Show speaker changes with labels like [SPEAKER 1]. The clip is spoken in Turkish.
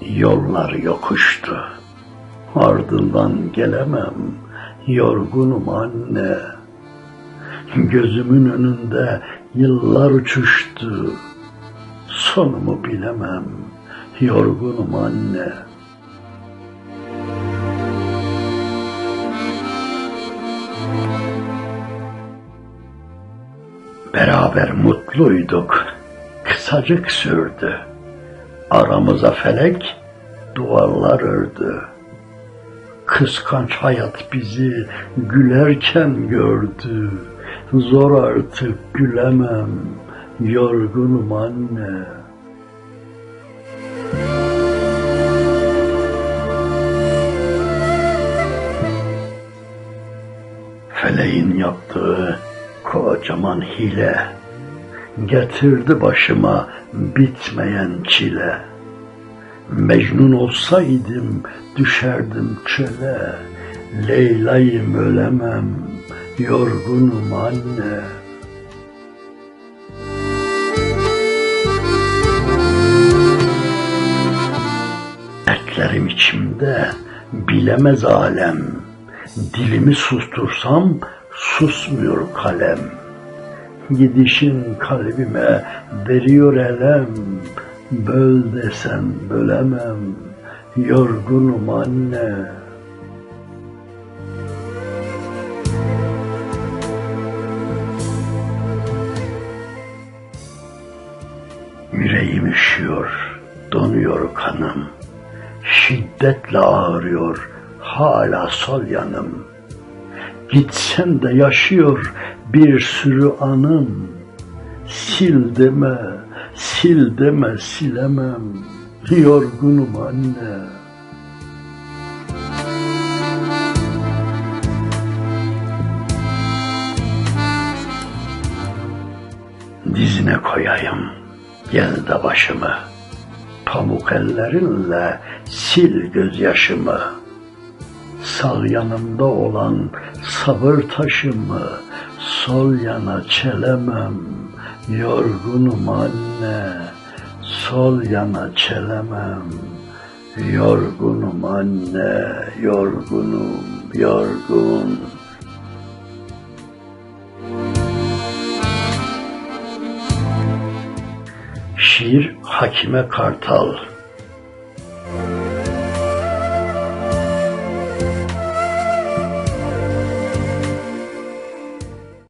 [SPEAKER 1] Yollar yokuştu. Ardından gelemem. Yorgunum anne. Gözümün önünde yıllar uçuştu. Sonumu bilemem. Yorgunum anne. Beraber mutluyduk. Kısacık sürdü. Aramıza felek duvarlar ördü. Kıskanç hayat bizi gülerken gördü. Zor artık gülemem. Yorgunum anne. Feleğin yaptığı kocaman hile getirdi başıma bitmeyen çile. Mecnun olsaydım düşerdim çöle. Leyla'yım ölemem, yorgunum anne. Dertlerim içimde bilemez alem. Dilimi sustursam susmuyor kalem. Gidişin kalbime veriyor elem. Böl desen bölemem. Yorgunum anne. Yüreğim üşüyor, donuyor kanım. Şiddetle ağrıyor hala sol yanım. Gitsen de yaşıyor bir sürü anım. Sil deme, sil deme silemem. Yorgunum anne. Dizine koyayım, gel de başımı. Pamuk ellerinle sil gözyaşımı. Sağ yanımda olan sabır taşımı sol yana çelemem. Yorgunum anne, sol yana çelemem. Yorgunum anne, yorgunum, yorgun. Şiir Hakime Kartal